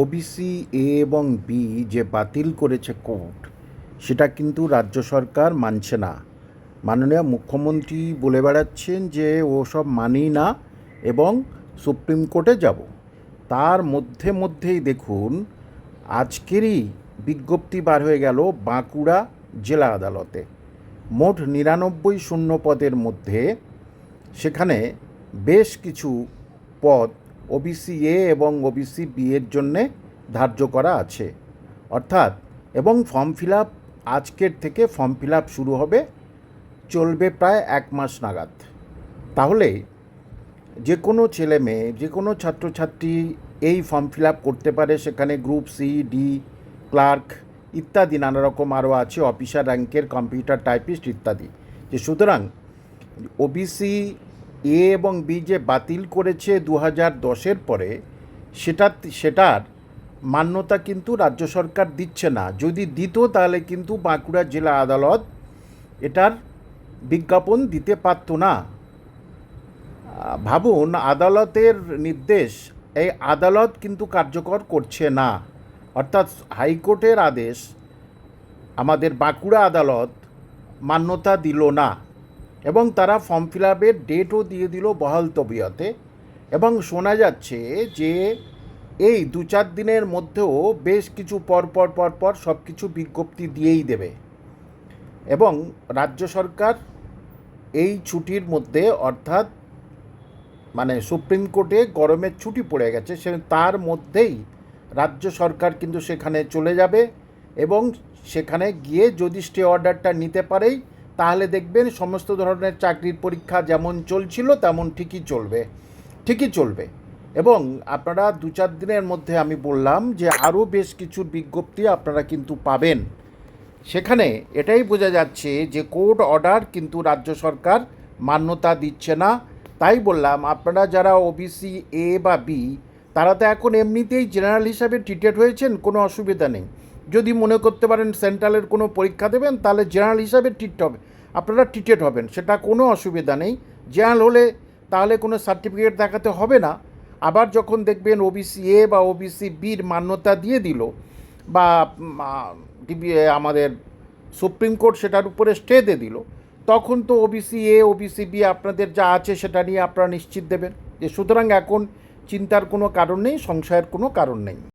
OBC A এবং B যে বাতিল করেছে কোর্ট, সেটা কিন্তু রাজ্য সরকার মানছে না। মাননীয় মুখ্যমন্ত্রী বলে বেড়াচ্ছেন যে ও সব মানি না এবং সুপ্রিম কোর্টে যাব। তার মধ্যে মধ্যেই দেখুন, আজকেরই বিজ্ঞপ্তি বার হয়ে গেল বাঁকুড়া জেলা আদালতে। মোট নিরানব্বই শূন্য পদের মধ্যে সেখানে বেশ কিছু পদ ওবিসি এ এবং ওবিসি বি এর জন্যে ধার্য করা আছে। অর্থাৎ, এবং ফর্ম ফিল আপ আজকের থেকে ফর্ম ফিল আপ শুরু হবে, চলবে প্রায় এক মাস নাগাদ। তাহলে যে কোনো ছেলে মেয়ে যে কোনো ছাত্রছাত্রী এই ফর্ম ফিল আপ করতে পারে, সেখানে গ্রুপ সি ডি ক্লার্ক ইত্যাদি নানা রকম আরও আছে, অফিসার, র্যাঙ্কের, কম্পিউটার, টাইপিস্ট ইত্যাদি। যে সুতরাং ওবিসি এ এবং বি যে বাতিল করেছে দু হাজার দশের পরে, সেটা, সেটার মান্যতা কিন্তু রাজ্য সরকার দিচ্ছে না। যদি দিত, তাহলে কিন্তু বাঁকুড়া জেলা আদালত এটার বিজ্ঞাপন দিতে পারতো না। ভাবুন, আদালতের নির্দেশ, এই আদালত কিন্তু কার্যকর করছে না। অর্থাৎ হাইকোর্টের আদেশ আমাদের বাঁকুড়া আদালত মান্যতা দিল না। এবং তারা ফর্ম ফিল আপের ডেটও দিয়ে দিল বহাল তবিয়তে। এবং শোনা যাচ্ছে যে এই দু চার দিনের মধ্যেও বেশ কিছু পর পর পর পর সব কিছু বিজ্ঞপ্তি দিয়েই দেবে। এবং রাজ্য সরকার এই ছুটির মধ্যে অর্থাৎ মানে সুপ্রিম কোর্টে গরমের ছুটি পড়ে গেছে, সে তার মধ্যেই রাজ্য সরকার কিন্তু সেখানে চলে যাবে এবং সেখানে গিয়ে যদি স্টে অর্ডারটা নিতে পারেই তাহলে দেখবেন সমস্ত ধরনের চাকরির পরীক্ষা যেমন চলছিল, তেমন ঠিকই চলবে। ঠিকই চলবে। এবং আপনারা দু চার দিনের মধ্যে আমি বললাম যে আরও বেশ কিছু বিজ্ঞপ্তি আপনারা কিন্তু পাবেন। সেখানে এটাই বোঝা যাচ্ছে যে কোর্ট অর্ডার কিন্তু রাজ্য সরকার মান্যতা দিচ্ছে না। তাই বললাম, আপনারা যারা ওবিসি, এ বা বি, তারা তো এখন এমনিতেই জেনারেল হিসাবে ট্রিটেড হয়েছেন, কোনো অসুবিধা নেই। যদি মনে করতে পারেন সেন্ট্রালের কোনো পরীক্ষা দেবেন, তাহলে জেনারেল হিসাবে ট্রিট হবে। আপনারা ট্রিটেড হবেন, সেটা কোনো অসুবিধা নেই। জেনারেল হলে তাহলে কোনো সার্টিফিকেট দেখাতে হবে না। আবার যখন দেখবেন ওবিসি এ বা ওবিসি বির মান্যতা দিয়ে দিল, বা আমাদের সুপ্রিম কোর্ট সেটার উপরে স্টে দিয়ে দিল, তখন তো ওবিসি এ ওবিসি বি আপনাদের যা আছে সেটা নিয়ে আপনারা নিশ্চিত দেবেন। যে সুতরাং এখন চিন্তার কোনো কারণ নেই, সংশয়ের কোনো কারণ নেই।